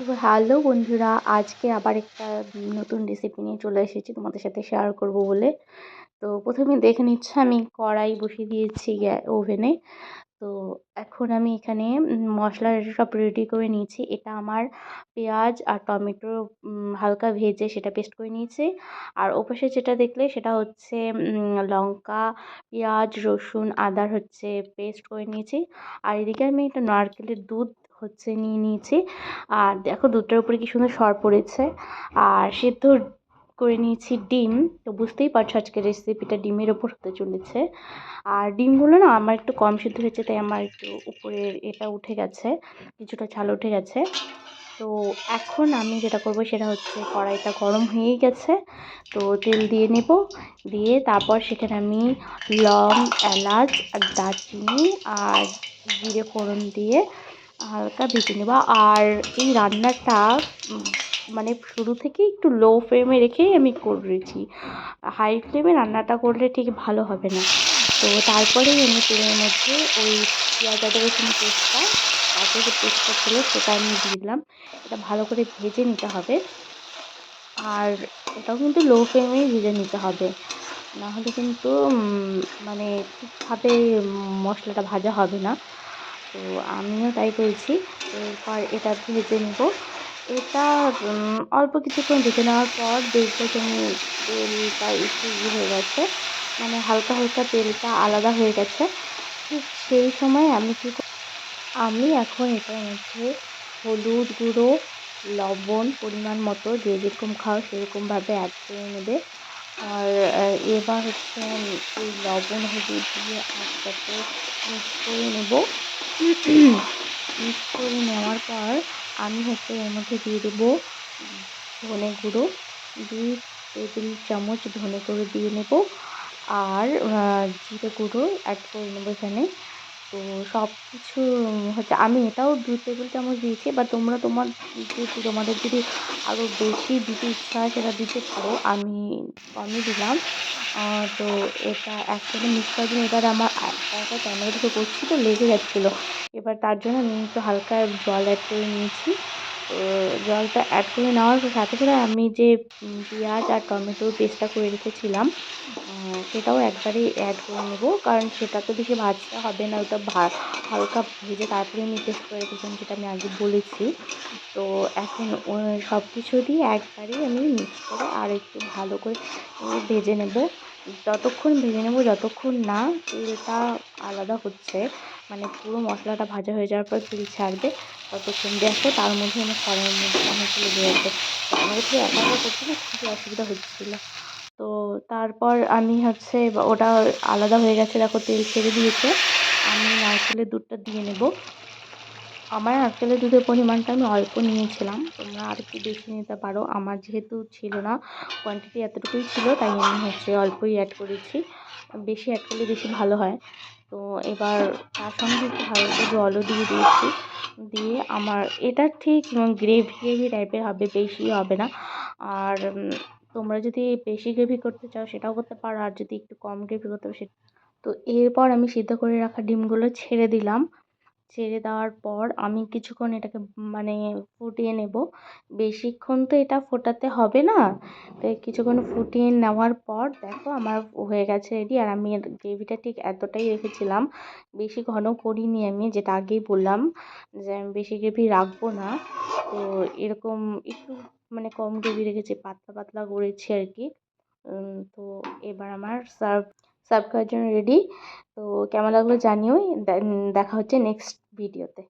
Hello বন্ধুরা, আজকে আবার একটা নতুন রেসিপি নিয়ে চলে এসেছি তোমাদের সাথে শেয়ার করব বলে। তো প্রথমে দেখে নিচ্ছে, আমি কড়াই বসিয়ে দিয়েছি ওভেনে তো এখন আমি এখানে মশলা সব রেডি করে নিয়েছি। এটা আমার পেঁয়াজ আর টমেটো হালকা ভেজে সেটা পেস্ট করে নিয়েছি। আর ওপাশে যেটা দেখলে সেটা হচ্ছে লঙ্কা, পেঁয়াজ, রসুন আদার হচ্ছে পেস্ট করে নিয়েছি। আর এদিকে আমি একটা নারকেলের দুধ হচ্ছে নিয়ে নিয়েছি। আর দেখো দুধটার উপরে কি সুন্দর সর পড়েছে। আর সেদ্ধ করে নিয়েছি ডিম। তো বুঝতেই পারছ আজকে রেসিপিটা ডিমের ওপর হতে চলেছে। আর ডিমগুলো না আমার একটু কম সিদ্ধ হয়েছে, তাই আমার একটু উপরের এটা উঠে গেছে, কিছুটা ছাল উঠে গেছে। তো এখন আমি যেটা করব সেটা হচ্ছে কড়াইটা গরম হয়েই গেছে। তো তেল দিয়ে নেব, দিয়ে তারপর সেখানে আমি লং, এলাচ আর দারচিনি আর জিরে ফোড়ন দিয়ে হালকা ভেজে নেব। আর এই রান্নাটা মানে শুরু থেকেই একটু লো ফ্লেমে রেখেই আমি করেছি। হাই ফ্লেমে রান্নাটা করলে ঠিক ভালো হবে না। তো তারপরেই আমি তেলের মধ্যে ওই পেঁয়াজ রসুন পেস্টটা, তারপরে যে পেস্টটা ছিল সেটা আমি দিয়ে দিলাম। এটা ভালো করে ভেজে নিতে হবে। আর এটাও কিন্তু লো ফ্লেমেই ভেজে নিতে হবে। নাহলে কিন্তু মানে ঠিকভাবে মশলাটা ভাজা হবে না। তো আমিও তাই করেছি। এরপর এটা ভেজে নেব। এটা অল্প কিছুক্ষণ ভেজে নেওয়ার পর দেখব যে তেলটা একটু হয়ে গেছে। মানে হালকা হালকা তেলটা আলাদা হয়ে গেছে। ঠিক সেই সময় আমি কী আমি এখন এটার মধ্যে হলুদ গুঁড়ো, লবণ পরিমাণ মতো, যে যেরকম খাও সেরকমভাবে অ্যাড করে নেবে। আর এবার হচ্ছে এই লবণ হলুদ দিয়ে একসাথে মিক্স করে নেব। মিক্স করে নেওয়ার পর আমি হচ্ছে এর মধ্যে দিয়ে দেবো ধনে গুঁড়ো। দুই টেবিল চামচ ধনে গুঁড়ো দিয়ে নেব আর জিরে গুঁড়ো অ্যাড করে নেব এখানে। তো সব কিছু হচ্ছে, আমি এটাও দু টেবিল চামচ দিয়েছি বা তোমরা তোমার যদি তোমাদের যদি আরও বেশি দিতে ইচ্ছা হয় সেটা দিতে পারো। আমি কমই দিলাম। তো এটা একসাথে মিক্স করার জন্য এবার আমার একটা থেকে করছি তো লেগে যাচ্ছিল। এবার তার জন্য আমি একটু হালকা জল অ্যাড করে নিয়েছি। জলটা অ্যাড করে নেওয়ার সাথে সাথে আমি যে পেঁয়াজ আর টমেটোর পেস্টটা করে রেখেছিলাম সেটাও একবারেই অ্যাড করে নেব, কারণ সেটা তো বেশি ভাজতে হবে না, ওটা হালকা ভেজে তারপরে পেস্ট করে রেখেছিলাম যেটা আমি আগে বলেছি। তো এখন সব কিছু দিয়ে একবারেই আমি মিক্স করে আর একটু ভালো করে ভেজে নেব। যতক্ষণ ভেজে নেব, যতক্ষণ না তেলটা আলাদা হচ্ছে মানে পুরো মশলাটা ভাজা হয়ে যাওয়ার পর তেল ছাড়বে, ততক্ষণ দেখো তার মধ্যে আমার কড়াইয়ের মধ্যে অনেকগুলো লেগে গেছে আমার একটু একা করতে না খুবই অসুবিধা হচ্ছিল। তারপর আমি হচ্ছে ওটা আলাদা হয়ে গেছে, দেখো তেল ছেড়ে দিয়েছে। আমি নারকেলের দুধটা দিয়ে নেব। আমার নারকেলের দুধের পরিমাণটা আমি অল্প নিয়েছিলাম। তোমরা আর একটু বেশি নিতে পারো। আমার যেহেতু ছিল না কোয়ান্টিটি এতটুকুই ছিল, তাই আমি হচ্ছে অল্পই অ্যাড করেছি। বেশি অ্যাড করলে বেশি ভালো হয়। তো এবার তার সঙ্গে একটু হালকা জলও দিয়ে দিয়েছি। দিয়ে আমার এটা ঠিক গ্রেভি গ্রেভি টাইপের হবে, বেশি হবে না। আর তোমরা যদি বেশি গ্রেভি করতে চাও, সেটাও করতে পারো। আর যদি একটু কম গ্রেভি করতে পারো, সে তো এরপর আমি সিদ্ধ করে রাখা ডিমগুলো ছেড়ে দিলাম। ছেড়ে দেওয়ার পর আমি কিছুক্ষণ এটাকে মানে ফুটিয়ে নেব। বেশিক্ষণ তো এটা ফোটাতে হবে না। তো কিছুক্ষণ ফুটিয়ে নেওয়ার পর দেখো আমার হয়ে গেছে রেডি আর আমি গ্রেভিটা ঠিক এতটাই রেখেছিলাম। বেশি ঘন করিনি আমি, যেটা আগেই বললাম যে আমি বেশি গ্রেভি রাখব না। তো এরকম একটু মানে কম গ্রেভি রেখেছি, পাতলা পাতলা করেছি আর কি। তো এবার আমার সার্ভ সার্ভ জন্য রেডি তো কেমন লাগল জানিও দেখা হচ্ছে নেক্সট ভিডিওতে